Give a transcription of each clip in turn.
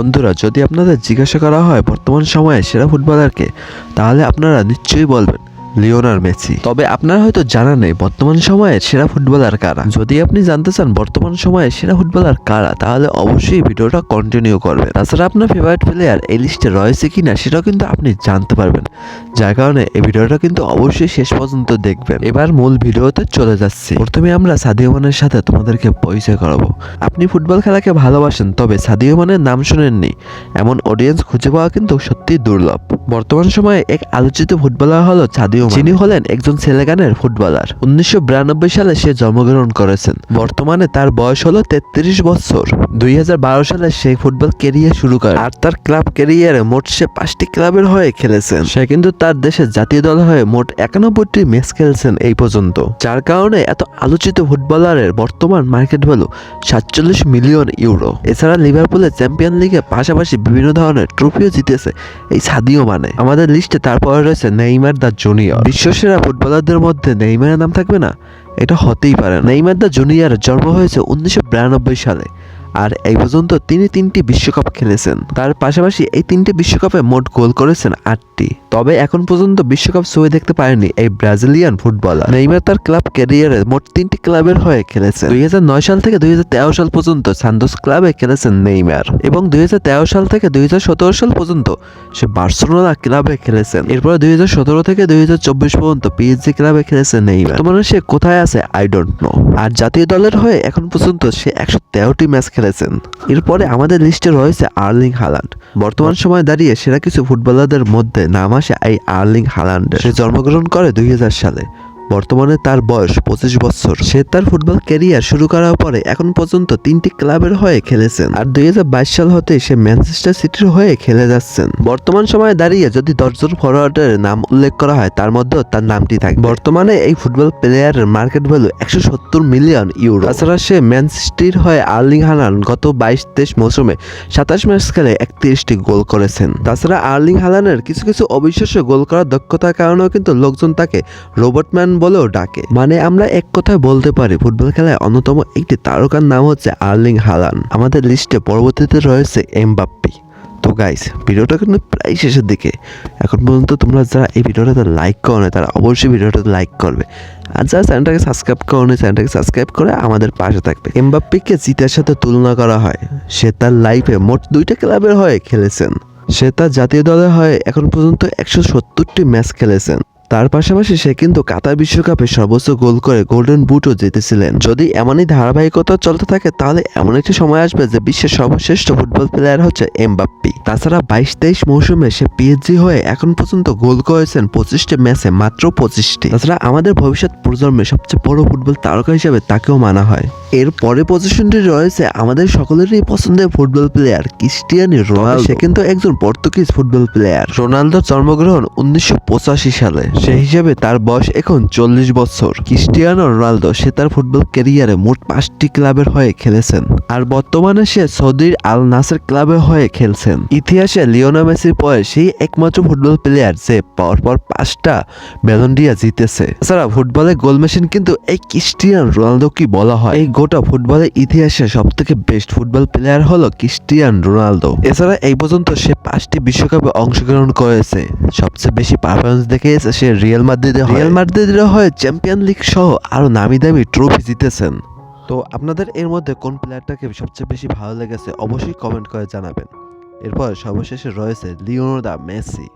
বন্ধুরা যদি আপনাদের জিজ্ঞাসা করা হয় বর্তমান সময়ে সেরা ফুটবলারকে তাহলে আপনারা নিশ্চয়ই বলবেন। Lionel Messi. তবে আপনার হয়তো জানা নেই, বর্তমান সময়ে সেরা ফুটবলার কারা। যদি আপনি জানতে চান বর্তমান সময়ে সেরা ফুটবলার কারা, তাহলে অবশ্যই ভিডিওটা কন্টিনিউ করবেন। তাছাড়া আপনার ফেভারিট প্লেয়ার এই লিস্টে রয়েছে কিনা, সেটাও কিন্তু আপনি জানতে পারবেন। যার কারণে এই ভিডিওটা কিন্তু অবশ্যই শেষ পর্যন্ত দেখবেন। এবার মূল ভিডিওতে চলে যাচ্ছি। প্রথমে আমরা সাদিও মানের সাথে তোমাদেরকে পরিচয় করাবো। আপনি ফুটবল খেলাকে ভালোবাসেন, তবে সাদিও মানের নাম শুনেননি। এমন অডিয়েন্স খুঁজে পাওয়া কিন্তু সত্যি দুর্লভ। বর্তমান সময়ে এক আলোচিত ফুটবলার হলো সাদিও। যিনি হলেন একজন সেলেগানের ফুটবলার। উনিশশো বিরানব্বই সালে সে জন্মগ্রহণ করেছেন। বর্তমানে তার বয়স হলো তেত্রিশ বছর। দুই হাজার বারো সালে সে ফুটবল কেরিয়ার শুরু করে আর তার ক্লাব কেরিয়ারে মোট সে পাঁচটি ক্লাবের হয়ে খেলেছেন। সে কিন্তু তার দেশের জাতীয় দল হয়ে মোট একানব্বইটি ম্যাচ খেলছেন এই পর্যন্ত। যার কারণে এত আলোচিত ফুটবলারের বর্তমান মার্কেট ভ্যালু সাতচল্লিশ মিলিয়ন ইউরো। এছাড়া লিভারপুলের চ্যাম্পিয়ন লিগে পাশাপাশি বিভিন্ন ধরনের ট্রফিও জিতেছে এই সাদিও মানে। আমাদের লিস্টে তারপরে রয়েছে নেইমার দা জুনিয়র। বিশ্বসেরা ফুটবলারদের মধ্যে নেইমারের নাম থাকবে না? এটা হতেই পারে নেইমার দা জুনিয়র, জন্ম হয়েছে উনিশশো বিরানব্বই সালে। আর এই পর্যন্ত তিনি তিনটি বিশ্বকাপ খেলেছেন। তার পাশাপাশি এই তিনটি বিশ্বকাপে মোট গোল করেছেন আটটি। তবে এখন পর্যন্ত বিশ্বকাপ ছবি দেখতে পারেনি এই ব্রাজিলিয়ান ফুটবলার। নেইমার তার ক্লাব ক্যারিয়ারে মোট তিনটি ক্লাবের হয়ে খেলেছেন। দুই হাজার নয় সাল থেকে দুই হাজার তেরো সাল পর্যন্ত সান্তোস ক্লাবে খেলেছেন নেইমার এবং দুই হাজার তেরো সাল থেকে দুই হাজার সতেরো সাল পর্যন্ত সে বার্সেলোনা ক্লাবে খেলেছেন। এরপর দুই হাজার সতেরো থেকে দুই হাজার চব্বিশ পর্যন্ত পিএসজি ক্লাবে খেলেছেন নেইমার। তোমার সে কোথায় আছে? I don't know. আর জাতীয় দলের হয়ে এখন পর্যন্ত সে একশো ম্যাচ খেলেছেন। এরপরে আমাদের লিস্টে রয়েছে আর্লিং হালান্ড। বর্তমান সময়ে দাঁড়িয়ে সেরা কিছু ফুটবলারদের মধ্যে নাম আসে এই আর্লিং হালান্ড সে জন্মগ্রহণ করে দুই হাজার সালে। বর্তমানে তার বয়স পঁচিশ বছর। সে তার ফুটবল ক্যারিয়ার শুরু করার পরে এখন পর্যন্ত তিনটি ক্লাবের হয়ে খেলেছেন। আর দুই হাজার বাইশ সাল হতে সে ম্যানচেস্টার সিটির হয়ে খেলে যাচ্ছেন। বর্তমান সময়ে দাঁড়িয়ে যদি দশজন ফরওয়ার্ডের নাম উল্লেখ করা হয়, তার মধ্যেও তার নামটি থাকে। বর্তমানে এই ফুটবল প্লেয়ারের মার্কেট ভ্যালু একশো সত্তর মিলিয়ন ইউরো। তাছাড়া সে ম্যানচেস্টির হয়ে আর্লিং হালান গত বাইশ তেইশ মৌসুমে সাতাশ ম্যাচ খেলে একত্রিশটি গোল করেছেন। তাছাড়া আর্লিং হালানের কিছু কিছু অবিশ্বাস্য গোল করার দক্ষতার কারণেও কিন্তু লোকজন তাকে রোবট ম্যান বলেও ডাকে। মানে আমরা এক কথায় বলতে পারি, ফুটবল খেলায় অন্যতম একটি তারকার নাম হচ্ছে আর্লিং হালান। আমাদের লিস্টে পরবর্তীতে রয়েছে এমবাপ্পি। তো গাইস ভিডিওটা কিন্তু প্রায় শেষের দিকে। এখন পর্যন্ত তোমরা যারা এই ভিডিওটাতে লাইক করো না তারা অবশ্যই ভিডিওটাতে লাইক করবে। আর যারা চ্যানেলটাকে সাবস্ক্রাইব করো না চ্যানেলটাকে সাবস্ক্রাইব করে আমাদের পাশে থাকবে। এমবাপ্পিকে জিতের সাথে তুলনা করা হয়। সে তার লাইফে মোট দুইটা ক্লাবের হয়ে খেলেছেন। সে তার জাতীয় দলের হয়ে, এখন পর্যন্ত একশো সত্তরটি ম্যাচ খেলেছেন। তার পাশাপাশি সে কিন্তু কাতার বিশ্বকাপে সর্বোচ্চ গোল করে গোল্ডেন বুটও জিতেছিলেন। যদি এমনই ধারাবাহিকতা চলতে থাকে, তাহলে এমন একটি সময় আসবে যে বিশ্বের সর্বশ্রেষ্ঠ ফুটবল প্লেয়ার হচ্ছে এমবাপ্পি। তাছাড়া বাইশ তেইশ মৌসুমে সে পিএইচজি হয়ে এখন পর্যন্ত গোল করেছেন পঁচিশটি ম্যাচে মাত্র পঁচিশটি। তাছাড়া আমাদের ভবিষ্যৎ প্রজন্মের সবচেয়ে বড় ফুটবল তারকা হিসেবে তাকেও মানা হয়। এর পরে পজিশনটি রয়েছে আমাদের সকলেরই পছন্দের ফুটবল প্লেয়ার ক্রিস্টিয়ানি রোনাল্ডো সে কিন্তু একজন পর্তুগিজ ফুটবল প্লেয়ার রোনালদোর জন্মগ্রহণ উনিশশো পঁচাশি সালে। সেই হিসেবে তার বয়স এখন চল্লিশ বছর। ক্রিস্টিয়ানো রোনালদো সে তার ফুটবল ক্যারিয়ারে মোট পাঁচটি ক্লাবের হয়ে খেলেছেন। আর বর্তমানে সে সৌদির আল নাসের ক্লাবের হয়ে খেলছেন। ইতিহাসে লিওনা মেসির পরে সেই একমাত্র ফুটবল প্লেয়ার যে পরপর পাঁচটা ব্যালন্ডিয়া জিতেছে। এছাড়া ফুটবলে গোল মেশিন কিন্তু এই ক্রিস্টিয়ান রোনালদো কি বলা হয়। এই গোটা ফুটবলের ইতিহাসে সব থেকে বেস্ট ফুটবল প্লেয়ার হলো ক্রিস্টিয়ান রোনালদো। এছাড়া এই পর্যন্ত সে পাঁচটি বিশ্বকাপে অংশগ্রহণ করেছে। সবচেয়ে বেশি পারফরমেন্স দেখিয়েছে সে রিয়াল মাদ্রিদে রিয়াল মাদ্রিদের হয়ে চ্যাম্পিয়ন লিগ সহ আরও নামি দামি ট্রফি জিতেছেন। তো আপনাদের এর মধ্যে কোন প্লেয়ারটাকে সবচেয়ে বেশি ভালো লেগেছে অবশ্যই কমেন্ট করে জানাবেন। এরপর সর্বশেষে রয়েছে লিওনো মেসি।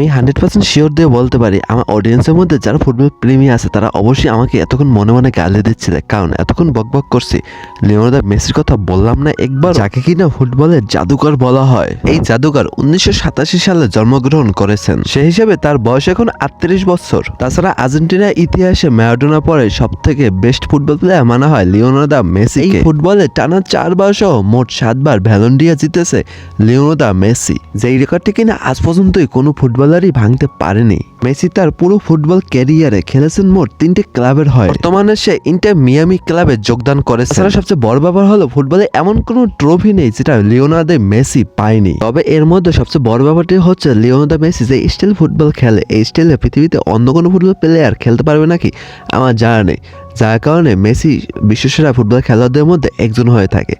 আমি হান্ড্রেড পার্সেন্ট শিওর দিয়ে বলতে পারি, আমার অডিয়েন্সের মধ্যে যারা ফুটবল প্রেমী আছে, তারা অবশ্যই আমাকে এতক্ষণ মনে মনে গালি দিচ্ছিল কারণ এতক্ষণ বকবক করছি, লিওনার্দো মেসির কথা বললাম না একবার, যাকে কিনা ফুটবলের জাদুকর বলা হয়। এই জাদুকর উনিশশো সাতাশি সালে জন্মগ্রহণ করেছেন। সেই হিসেবে তার বয়স এখন আটত্রিশ বছর। তাছাড়া আর্জেন্টিনার ইতিহাসে ম্যারাডোনা পরে সব থেকে বেস্ট ফুটবল প্লেয়ার মানা হয় লিওনার্দো মেসি এই ফুটবলে টানা চারবার সহ মোট সাতবার ভ্যালন্ডিয়া জিতেছে লিওনার্দো মেসি। যেই রেকর্ডটি কিনা আজ পর্যন্তই কোনো ফুটবলারই ভাঙতে পারেনি। মেসি তার পুরো ফুটবল ক্যারিয়ারে খেলেছেন মোট তিনটি ক্লাবের হয়। বর্তমানে সে ইন্টার মিয়ামি ক্লাবে যোগদান করেছে এছাড়া সবচেয়ে বড় ব্যাপার হলো, ফুটবলে এমন কোনো ট্রফি নেই যেটা লিওনার্দো মেসি পায়নি। তবে এর মধ্যে সবচেয়ে বড় ব্যাপারটি হচ্ছে, লিওনার্দো মেসি যে স্টাইল ফুটবল খেলে, এই স্টাইলে পৃথিবীতে অন্য কোনো ফুটবল প্লেয়ার খেলতে পারবে নাকি? আমার জানা নেই। যার কারণে মেসি বিশ্বসেরা ফুটবল খেলোয়াড়দের মধ্যে একজন হয়ে থাকে।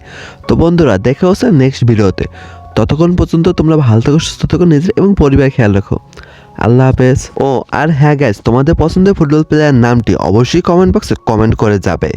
তো বন্ধুরা, দেখা হচ্ছে নেক্সট ভিডিওতে ততক্ষণ পর্যন্ত তোমরা ভালো থাকো, সুস্থ থাকো, নিজের এবং পরিবার খেয়াল রাখো। আল্লাহ হাফেজ। ও, আর হ্যাঁ গ্যাস তোমাদের পছন্দের ফুটবল প্লেয়ার নামটি অবশ্যই কমেন্ট বক্সে কমেন্ট করে যাবে।